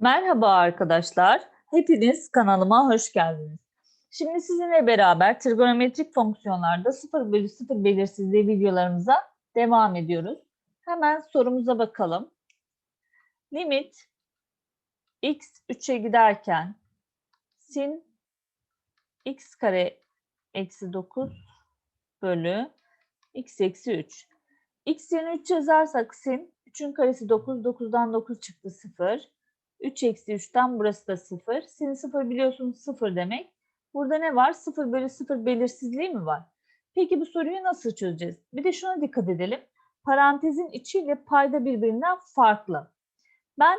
Merhaba arkadaşlar. Hepiniz kanalıma hoş geldiniz. Şimdi sizinle beraber trigonometrik fonksiyonlarda 0 bölü 0 belirsizliği videolarımıza devam ediyoruz. Hemen sorumuza bakalım. Limit x 3'e giderken sin x kare eksi 9 bölü x eksi 3. x yerine 3 yazarsak sin 3'ün karesi 9, 9'dan 9 çıktı 0. 3 eksi 3'ten burası da 0. Sin 0 biliyorsunuz 0 demek. Burada ne var? 0 bölü 0 belirsizliği mi var? Peki bu soruyu nasıl çözeceğiz? Bir de şuna dikkat edelim. Parantezin içiyle payda birbirinden farklı. Ben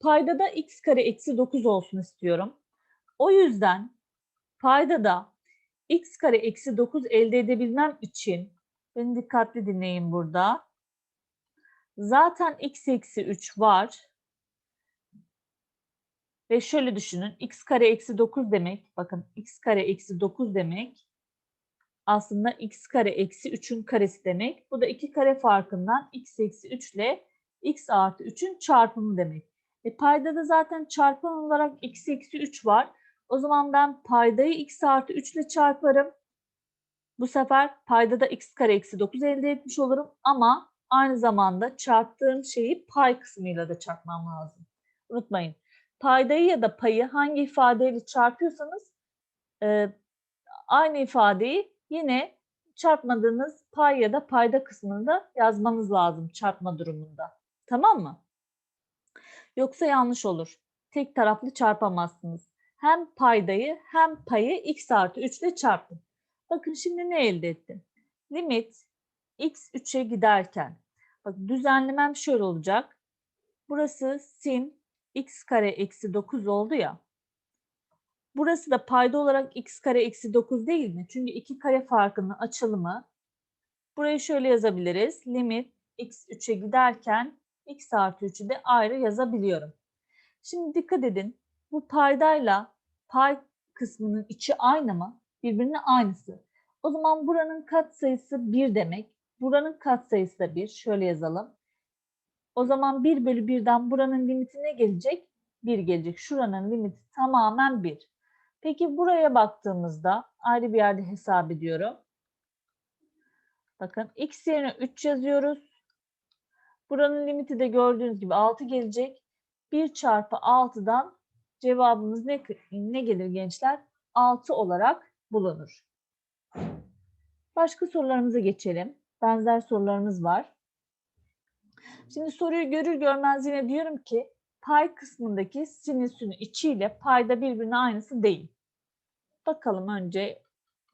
paydada x kare eksi 9 olsun istiyorum. O yüzden paydada x kare eksi 9 elde edebilmem için beni dikkatli dinleyin burada. Zaten x eksi 3 var. Ve şöyle düşünün. x kare eksi 9 demek. Bakın x kare eksi 9 demek. Aslında x kare eksi 3'ün karesi demek. Bu da iki kare farkından x eksi 3 ile x artı 3'ün çarpımı demek. E payda da zaten çarpan olarak x eksi 3 var. O zaman ben paydayı x artı 3 ile çarparım. Bu sefer payda da x kare eksi 9 elde etmiş olurum. Ama aynı zamanda çarptığım şeyi pay kısmıyla da çarpmam lazım. Unutmayın paydayı ya da payı hangi ifadeyle çarpıyorsanız e, aynı ifadeyi yine çarpmadığınız pay ya da payda kısmında yazmanız lazım çarpma durumunda. Tamam mı? Yoksa yanlış olur. Tek taraflı çarpamazsınız. Hem paydayı hem payı x artı 3 ile çarpın. Bakın şimdi ne elde ettim? Limit x 3'e giderken. Bak düzenlemem şöyle olacak. Burası sin x kare eksi 9 oldu ya. Burası da payda olarak x kare eksi 9 değil mi? Çünkü iki kare farkının açılımı. Burayı şöyle yazabiliriz. Limit x 3'e giderken x artı 3'ü de ayrı yazabiliyorum. Şimdi dikkat edin. Bu paydayla pay kısmının içi aynı mı? Birbirine aynısı. O zaman buranın katsayısı 1 demek. Buranın katsayısı da 1. Şöyle yazalım. O zaman 1 bölü 1'den buranın limiti ne gelecek? 1 gelecek. Şuranın limiti tamamen 1. Peki buraya baktığımızda ayrı bir yerde hesap ediyorum. Bakın x yerine 3 yazıyoruz. Buranın limiti de gördüğünüz gibi 6 gelecek. 1 çarpı 6'dan cevabımız ne, ne gelir gençler? 6 olarak bulunur. Başka sorularımıza geçelim. Benzer sorularımız var. Şimdi soruyu görür görmez yine diyorum ki pay kısmındaki sinüsün içiyle payda birbirine aynısı değil. Bakalım önce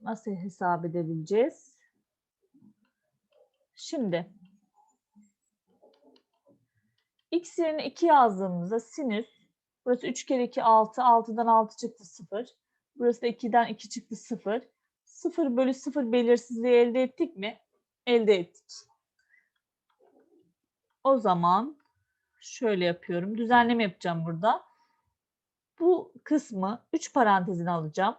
nasıl hesap edebileceğiz. Şimdi x yerine 2 yazdığımızda sinüs burası 3 kere 2 6 6'dan 6 çıktı 0. Burası da 2'den 2 çıktı 0. 0 bölü 0 belirsizliği elde ettik mi? Elde ettik. O zaman şöyle yapıyorum. Düzenleme yapacağım burada. Bu kısmı 3 parantezine alacağım.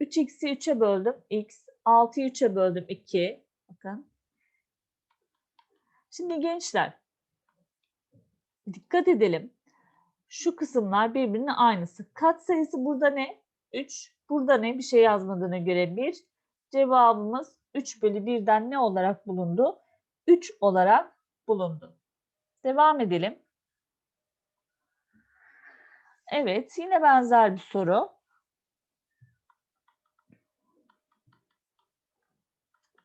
3x'i 3'e böldüm. x. 6'yı 3'e böldüm. 2. Bakın. Şimdi gençler dikkat edelim. Şu kısımlar birbirine aynısı. Kat sayısı burada ne? 3. Burada ne? Bir şey yazmadığına göre 1. Cevabımız 3 bölü 1'den ne olarak bulundu? 3 olarak bulundu. Devam edelim. Evet, yine benzer bir soru.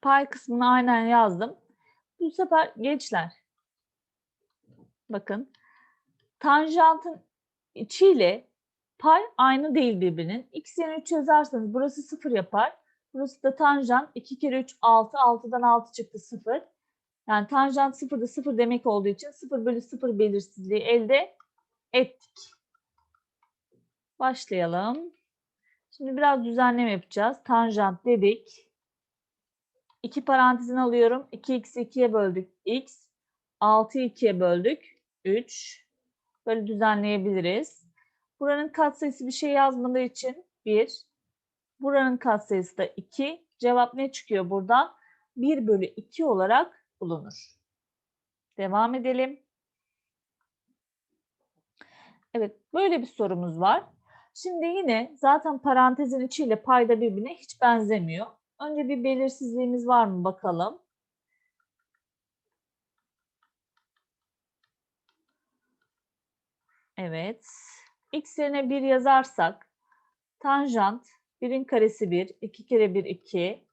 Pay kısmını aynen yazdım. Bu sefer gençler, bakın, tanjantın içiyle pay aynı değil birbirinin. X yerine 3 yazarsanız burası 0 yapar. Burası da tanjant 2 kere 3 6, 6'dan 6 çıktı 0. Yani tanjant 0 da 0 demek olduğu için 0 bölü 0 belirsizliği elde ettik. Başlayalım. Şimdi biraz düzenleme yapacağız. Tanjant dedik. 2 parantezini alıyorum. 2x'i 2'ye böldük. x. 6'yı 2'ye böldük. 3. Böyle düzenleyebiliriz. Buranın katsayısı bir şey yazmadığı için 1. Buranın katsayısı da 2. Cevap ne çıkıyor burada? 1 bölü 2 olarak bulunur. Devam edelim. Evet, böyle bir sorumuz var. Şimdi yine zaten parantezin içiyle payda birbirine hiç benzemiyor. Önce bir belirsizliğimiz var mı bakalım. Evet. X yerine 1 yazarsak tanjant 1'in karesi 1, 2 kere 1 2.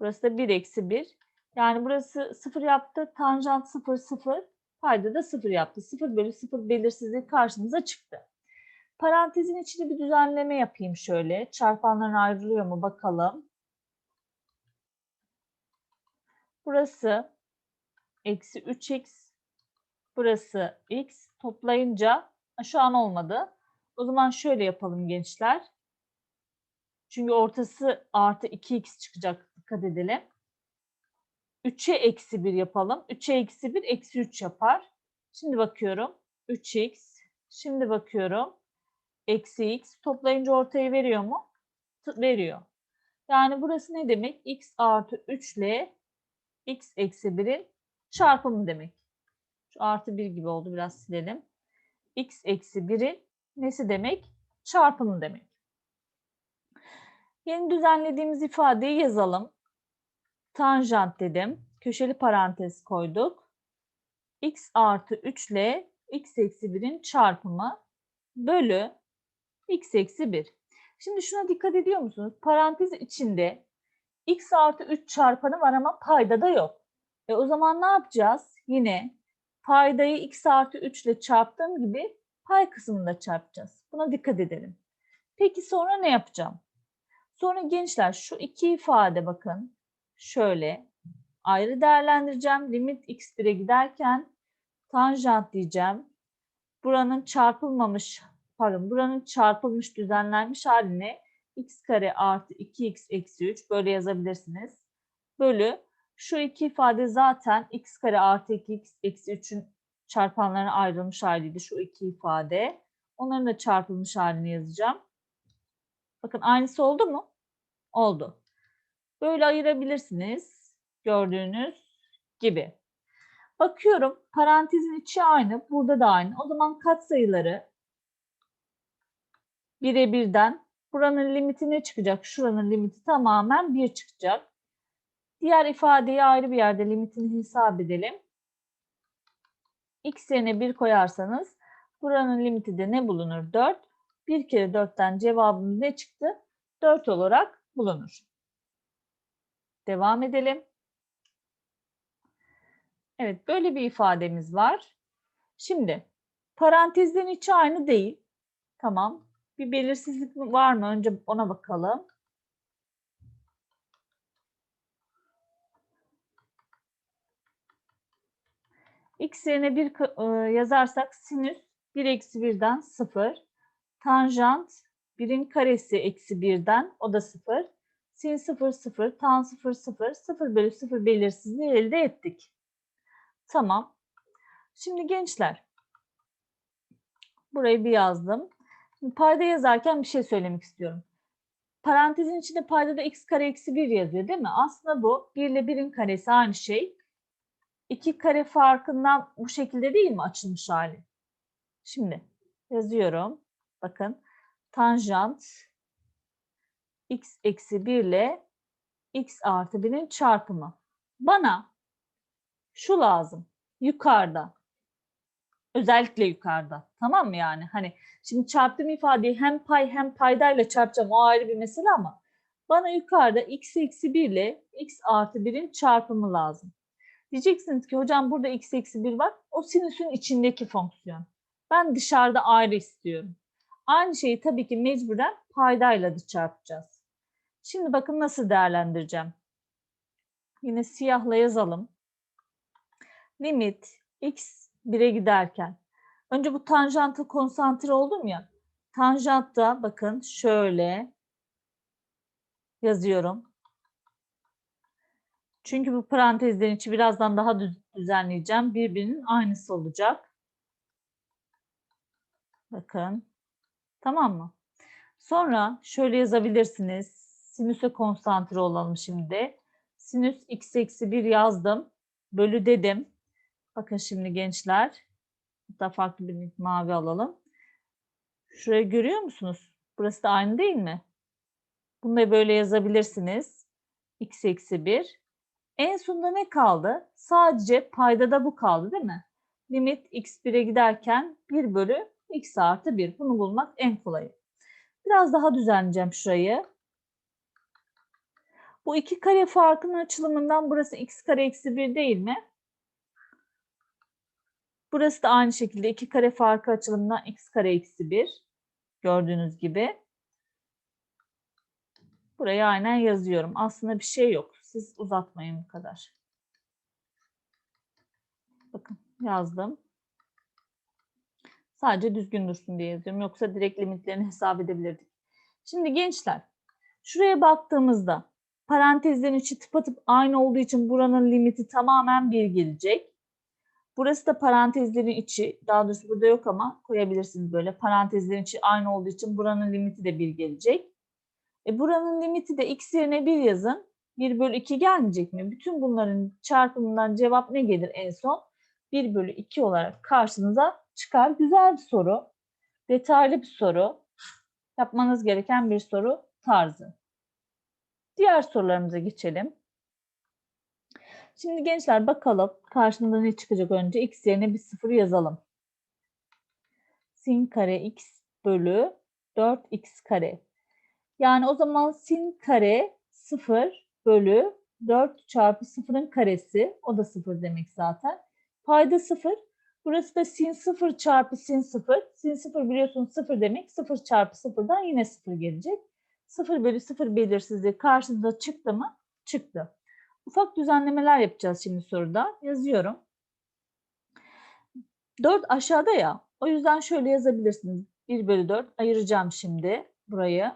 Burası da 1 eksi 1. Yani burası 0 yaptı. Tanjant 0 0. Payda da 0 yaptı. 0 bölü 0 belirsizliği karşımıza çıktı. Parantezin içinde bir düzenleme yapayım şöyle. Çarpanlar ayrılıyor mu bakalım. Burası eksi 3x. Burası x. Toplayınca şu an olmadı. O zaman şöyle yapalım gençler. Çünkü ortası artı 2x çıkacak. Dikkat edelim. 3'e eksi 1 yapalım. 3'e eksi 1 eksi 3 yapar. Şimdi bakıyorum. 3x. Şimdi bakıyorum. Eksi x. Toplayınca ortayı veriyor mu? Veriyor. Yani burası ne demek? x artı 3 ile x eksi 1'in çarpımı demek. Şu artı 1 gibi oldu. Biraz silelim. x eksi 1'in nesi demek? Çarpımı demek. Yeni düzenlediğimiz ifadeyi yazalım. Tanjant dedim. Köşeli parantez koyduk. x artı 3 ile x eksi 1'in çarpımı bölü x eksi 1. Şimdi şuna dikkat ediyor musunuz? Parantez içinde x artı 3 çarpanı var ama payda da yok. E o zaman ne yapacağız? Yine paydayı x artı 3 ile çarptığım gibi pay kısmında çarpacağız. Buna dikkat edelim. Peki sonra ne yapacağım? Sonra gençler şu iki ifade bakın. Şöyle ayrı değerlendireceğim. Limit x1'e giderken tanjant diyeceğim. Buranın çarpılmamış, pardon buranın çarpılmış düzenlenmiş haline x kare artı 2x eksi 3 böyle yazabilirsiniz. Bölü şu iki ifade zaten x kare artı 2x eksi 3'ün çarpanlarına ayrılmış haliydi şu iki ifade. Onların da çarpılmış halini yazacağım. Bakın aynısı oldu mu? Oldu. Böyle ayırabilirsiniz. Gördüğünüz gibi. Bakıyorum parantezin içi aynı. Burada da aynı. O zaman katsayıları 1'e 1'den buranın limiti ne çıkacak? Şuranın limiti tamamen 1 çıkacak. Diğer ifadeyi ayrı bir yerde limitini hesap edelim. X yerine 1 koyarsanız buranın limiti de ne bulunur? 4. 1 kere 4'ten cevabımız ne çıktı? 4 olarak bulunur. Devam edelim. Evet böyle bir ifademiz var. Şimdi parantezlerin içi aynı değil. Tamam. Bir belirsizlik var mı? Önce ona bakalım. X yerine 1 yazarsak sinüs 1 eksi 1'den 0. Tanjant 1'in karesi eksi 1'den o da 0. Sin 0 0, tan 0 0, 0 bölü 0 belirsizliği elde ettik. Tamam. Şimdi gençler burayı bir yazdım. Payda yazarken bir şey söylemek istiyorum. Parantezin içinde payda da x kare eksi 1 yazıyor değil mi? Aslında bu 1 ile 1'in karesi aynı şey. 2 kare farkından bu şekilde değil mi açılmış hali? Şimdi yazıyorum. Bakın tanjant x eksi 1 ile x artı 1'in çarpımı. Bana şu lazım. Yukarıda. Özellikle yukarıda. Tamam mı yani? Hani şimdi çarptığım ifadeyi hem pay hem paydayla çarpacağım. O ayrı bir mesele ama bana yukarıda x eksi 1 ile x artı 1'in çarpımı lazım. Diyeceksiniz ki hocam burada x eksi 1 var. O sinüsün içindeki fonksiyon. Ben dışarıda ayrı istiyorum. Aynı şeyi tabii ki mecburen paydayla da çarpacağız. Şimdi bakın nasıl değerlendireceğim. Yine siyahla yazalım. Limit x 1'e giderken. Önce bu tanjanta konsantre oldum ya. Tanjantta bakın şöyle yazıyorum. Çünkü bu parantezlerin içi birazdan daha düzenleyeceğim. Birbirinin aynısı olacak. Bakın. Tamam mı? Sonra şöyle yazabilirsiniz. Sinüse konsantre olalım şimdi. Sinüs x eksi 1 yazdım. Bölü dedim. Bakın şimdi gençler. Hatta farklı bir mavi alalım. Şurayı görüyor musunuz? Burası da aynı değil mi? Bunu da böyle yazabilirsiniz. x eksi 1. En sonunda ne kaldı? Sadece paydada bu kaldı değil mi? Limit x1'e giderken 1 bölü x artı 1. Bunu bulmak en kolayı. Biraz daha düzenleyeceğim şurayı. Bu iki kare farkının açılımından burası x kare eksi 1 değil mi? Burası da aynı şekilde iki kare farkı açılımından x kare eksi 1. Gördüğünüz gibi. Buraya aynen yazıyorum. Aslında bir şey yok. Siz uzatmayın bu kadar. Bakın yazdım. Sadece düzgün dursun diye yazıyorum. Yoksa direkt limitlerini hesap edebilirdik. Şimdi gençler şuraya baktığımızda parantezlerin içi tıpatıp aynı olduğu için buranın limiti tamamen 1 gelecek. Burası da parantezlerin içi. Daha doğrusu burada yok ama koyabilirsiniz böyle. Parantezlerin içi aynı olduğu için buranın limiti de 1 gelecek. E buranın limiti de x yerine 1 yazın. 1 bölü 2 gelmeyecek mi? Bütün bunların çarpımından cevap ne gelir en son? 1 bölü 2 olarak karşınıza çıkar. Güzel bir soru. Detaylı bir soru. Yapmanız gereken bir soru tarzı. Diğer sorularımıza geçelim. Şimdi gençler bakalım karşımıza ne çıkacak önce. X yerine bir sıfır yazalım. Sin kare x bölü 4x kare. Yani o zaman sin kare 0 bölü 4 çarpı 0'ın karesi. O da 0 demek zaten. Payda 0. Burası da sin 0 çarpı sin 0. Sin 0 biliyorsunuz 0 demek. 0 çarpı 0'dan yine 0 gelecek. 0 bölü 0 belirsizliği karşınıza çıktı mı? Çıktı. Ufak düzenlemeler yapacağız şimdi soruda. Yazıyorum. 4 aşağıda ya. O yüzden şöyle yazabilirsiniz. 1 bölü 4 ayıracağım şimdi burayı.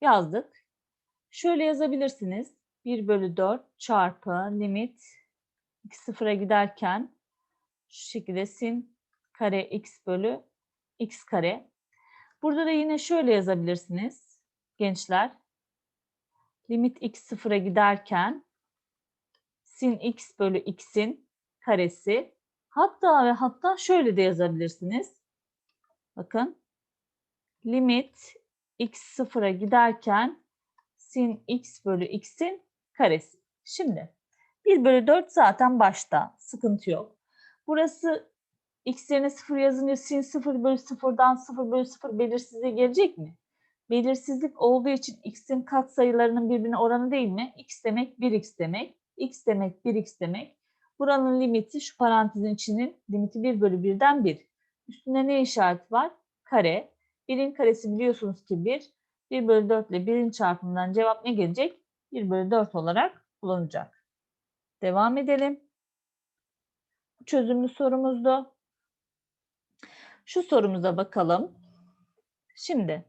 Yazdık. Şöyle yazabilirsiniz. 1 bölü 4 çarpı limit x sıfıra giderken şu şekilde sin kare x bölü x kare. Burada da yine şöyle yazabilirsiniz gençler. Limit x sıfıra giderken sin x bölü x'in karesi. Hatta ve hatta şöyle de yazabilirsiniz. Bakın. Limit x sıfıra giderken sin x bölü x'in karesi. Şimdi 1 bölü 4 zaten başta. Sıkıntı yok. Burası x yerine 0 yazınca sin 0 bölü 0'dan 0 bölü 0 belirsizliği gelecek mi? Belirsizlik olduğu için x'in katsayılarının birbirine oranı değil mi? x demek 1x demek. x demek 1x demek. Buranın limiti şu parantezin içinin limiti 1 bölü 1'den 1. Üstünde ne işareti var? Kare. 1'in karesi biliyorsunuz ki 1. 1 bölü 4 ile 1'in çarpımından cevap ne gelecek? 1 bölü 4 olarak bulunacak. Devam edelim. Çözümlü sorumuzdu. Şu sorumuza bakalım. Şimdi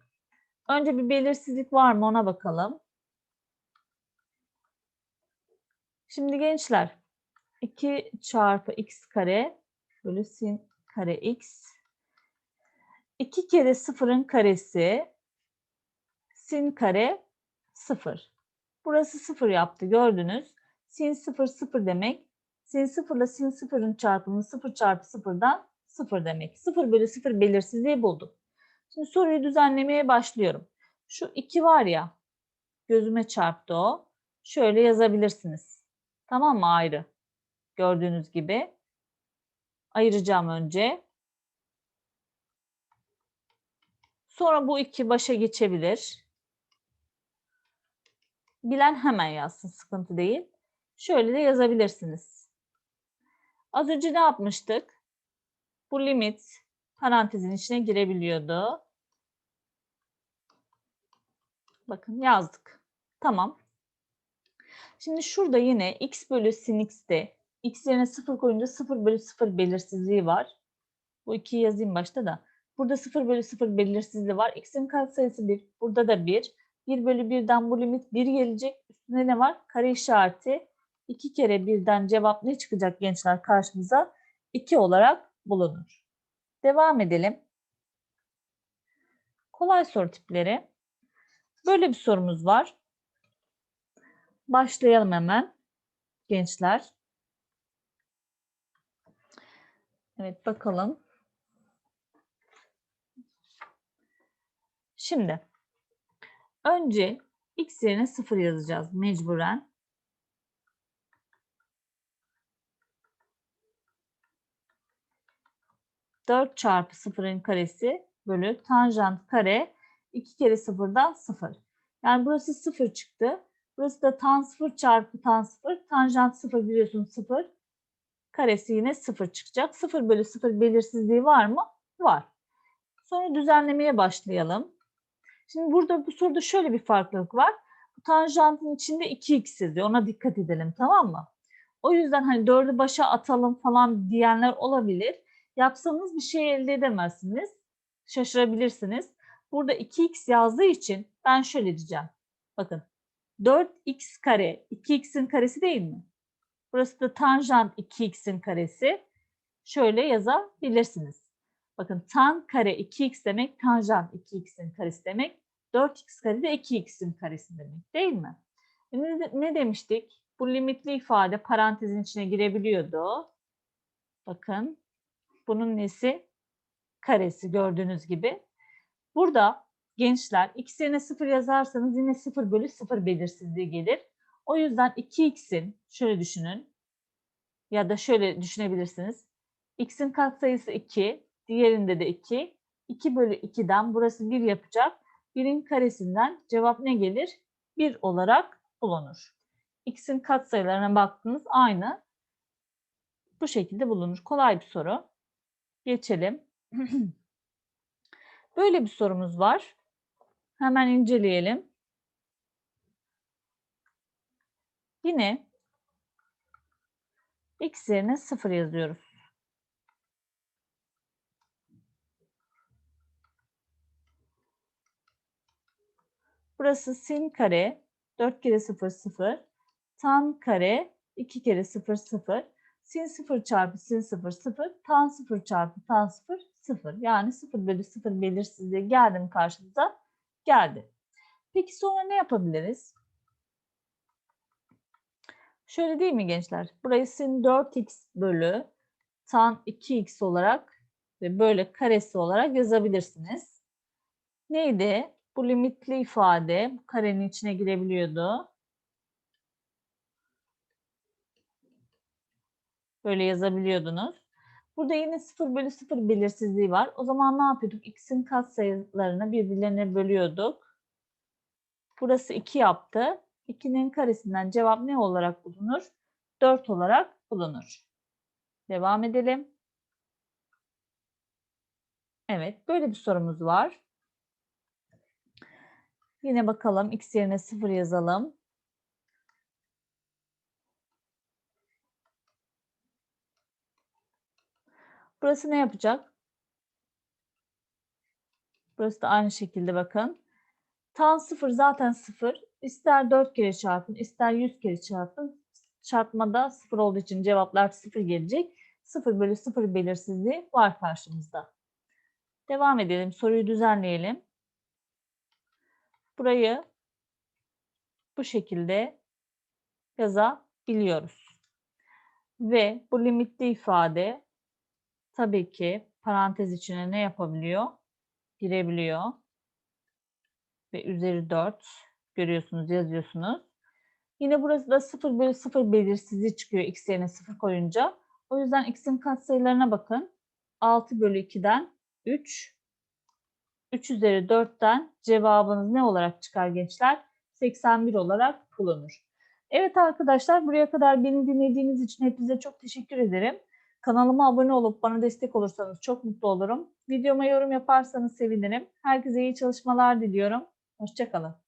önce bir belirsizlik var mı ona bakalım. Şimdi gençler 2 çarpı x kare bölü sin kare x 2 kere sıfırın karesi sin kare 0. Burası 0 yaptı gördünüz. Sin 0 0 demek. Sin 0 ile sin 0'ın çarpımı 0 çarpı 0'dan 0 demek. 0 bölü 0 belirsizliği bulduk. Şimdi soruyu düzenlemeye başlıyorum. Şu 2 var ya gözüme çarptı o. Şöyle yazabilirsiniz. Tamam mı ayrı? Gördüğünüz gibi. Ayıracağım önce. Sonra bu iki başa geçebilir. Bilen hemen yazsın, sıkıntı değil. Şöyle de yazabilirsiniz. Az önce ne yapmıştık? Bu limit parantezin içine girebiliyordu. Bakın yazdık. Tamam. Şimdi şurada yine x bölü sin x'te x yerine 0 koyunca 0 bölü 0 belirsizliği var. Bu 2'yi yazayım başta da. Burada 0 bölü 0 belirsizliği var. X'in katsayısı 1. Burada da 1. 1 bölü 1'den bu limit 1 gelecek. Üstünde ne var? Kare işareti. 2 kere 1'den cevap ne çıkacak gençler karşımıza? 2 olarak bulunur. Devam edelim. Kolay soru tipleri. Böyle bir sorumuz var. Başlayalım hemen gençler. Evet bakalım. Şimdi önce x yerine 0 yazacağız mecburen. Dört çarpı sıfırın karesi bölü tanjant kare 2 kere sıfırdan 0. Yani burası 0 çıktı. Burası da tan 0 çarpı tan 0. Tanjant 0 biliyorsun 0. Karesi yine 0 çıkacak. 0 bölü 0 belirsizliği var mı? Var. Sonra düzenlemeye başlayalım. Şimdi burada bu soruda şöyle bir farklılık var. Bu tanjantın içinde 2x yazıyor. Ona dikkat edelim tamam mı? O yüzden hani 4'ü başa atalım falan diyenler olabilir. Yapsanız bir şey elde edemezsiniz. Şaşırabilirsiniz. Burada 2x yazdığı için ben şöyle diyeceğim. Bakın 4x kare 2x'in karesi değil mi? Burası da tanjant 2x'in karesi. Şöyle yazabilirsiniz. Bakın tan kare 2x demek tanjant 2x'in karesi demek. 4x kare de 2x'in karesi demek değil mi? E ne, ne demiştik? Bu limitli ifade parantezin içine girebiliyordu. Bakın bunun nesi? Karesi gördüğünüz gibi. Burada gençler x yerine 0 yazarsanız yine 0 bölü 0 belirsizliği gelir. O yüzden 2x'in şöyle düşünün ya da şöyle düşünebilirsiniz. x'in katsayısı 2, diğerinde de 2. 2 bölü 2'den burası 1 yapacak. 1'in karesinden cevap ne gelir? 1 olarak bulunur. x'in katsayılarına baktınız aynı. Bu şekilde bulunur. Kolay bir soru. Geçelim. Böyle bir sorumuz var. Hemen inceleyelim. Yine x yerine 0 yazıyoruz. Burası sin kare 4 kere 0 0. Tan kare 2 kere 0 0. Sin 0 çarpı sin 0 0. Tan 0 çarpı tan 0 0. Yani 0 bölü 0 belirsizliği geldi mi karşımıza? Geldi. Peki sonra ne yapabiliriz? Şöyle değil mi gençler? Burayı sin 4x bölü tan 2x olarak ve böyle karesi olarak yazabilirsiniz. Neydi? Bu limitli ifade karenin içine girebiliyordu. Böyle yazabiliyordunuz. Burada yine 0 bölü 0 belirsizliği var. O zaman ne yapıyorduk? X'in katsayılarını birbirlerine bölüyorduk. Burası 2 yaptı. 2'nin karesinden cevap ne olarak bulunur? 4 olarak bulunur. Devam edelim. Evet, böyle bir sorumuz var. Yine bakalım x yerine 0 yazalım. Burası ne yapacak? Burası da aynı şekilde bakın. Tan 0 zaten 0. İster 4 kere çarpın, ister 100 kere çarpın. Çarpmada 0 olduğu için cevaplar 0 gelecek. 0 bölü 0 belirsizliği var karşımızda. Devam edelim. Soruyu düzenleyelim. Burayı bu şekilde yazabiliyoruz. Ve bu limitli ifade tabii ki parantez içine ne yapabiliyor? Girebiliyor. Ve üzeri 4 görüyorsunuz, yazıyorsunuz. Yine burası da 0 bölü 0 belirsizliği çıkıyor x yerine 0 koyunca. O yüzden x'in katsayılarına bakın. 6 bölü 2'den 3. 3 üzeri 4'ten cevabınız ne olarak çıkar gençler? 81 olarak bulunur. Evet arkadaşlar buraya kadar beni dinlediğiniz için hepinize çok teşekkür ederim. Kanalıma abone olup bana destek olursanız çok mutlu olurum. Videoma yorum yaparsanız sevinirim. Herkese iyi çalışmalar diliyorum. Hoşçakalın.